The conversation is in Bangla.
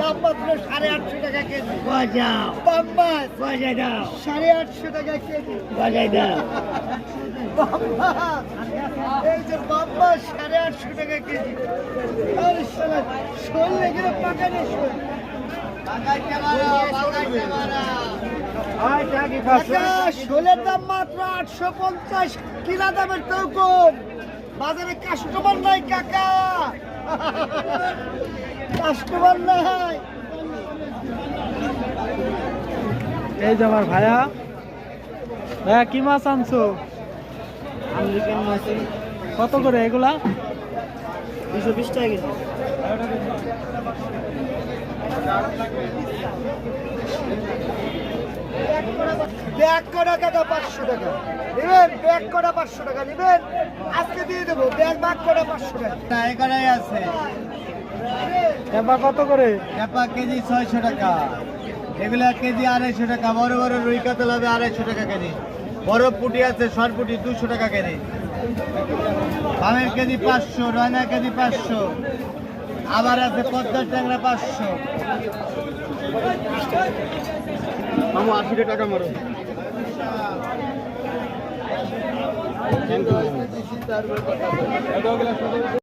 দাম মাত্র সাড়ে আটশো টাকা কেজি। দাও সাড়ে আটশো টাকা কেজি। বাজাই দাও এই যে বাম্বাস সাড়ে আটশো টাকা কেজি। আরে শালা শোল লেগে পাকানে শোল। শোলের দাম মাত্র আটশো পঞ্চাশ। কিনা দামের তো কম বাজারে কাস্টমার নাই কাকা। কাস্টমার নাই এই যে আমার ভাইয়া। ভাইয়া কি মাছ আনছো? আমেরিকান মাছ কত করে এগুলা? দুশো বিশ টাকা কেজি। ব্যাগ টাকা পাঁচশো টাকা। নেবেন? ব্যাগ কটা পাঁচশো টাকা নেবেন? আজকে দিয়ে দেবো। ব্যাগ ব্যাগ কটা পাঁচশো টাকা। আছে। এবার কত করে? ক্যাপা কেজি ছয়শো টাকা। এগুলা কেজি আড়াইশো টাকা। বড় বড় রুই কাতল হবে আড়াইশো টাকা কেজি। বড় পুটি আছে শর্ট পুটি দুশো টাকা কেজি। বামের কেজি পাঁচশো রয়না কেজি পাঁচশো। আবার আছে পদ্মার ট্যাংরা পাঁচশো। মামু আশি টাকা মারো।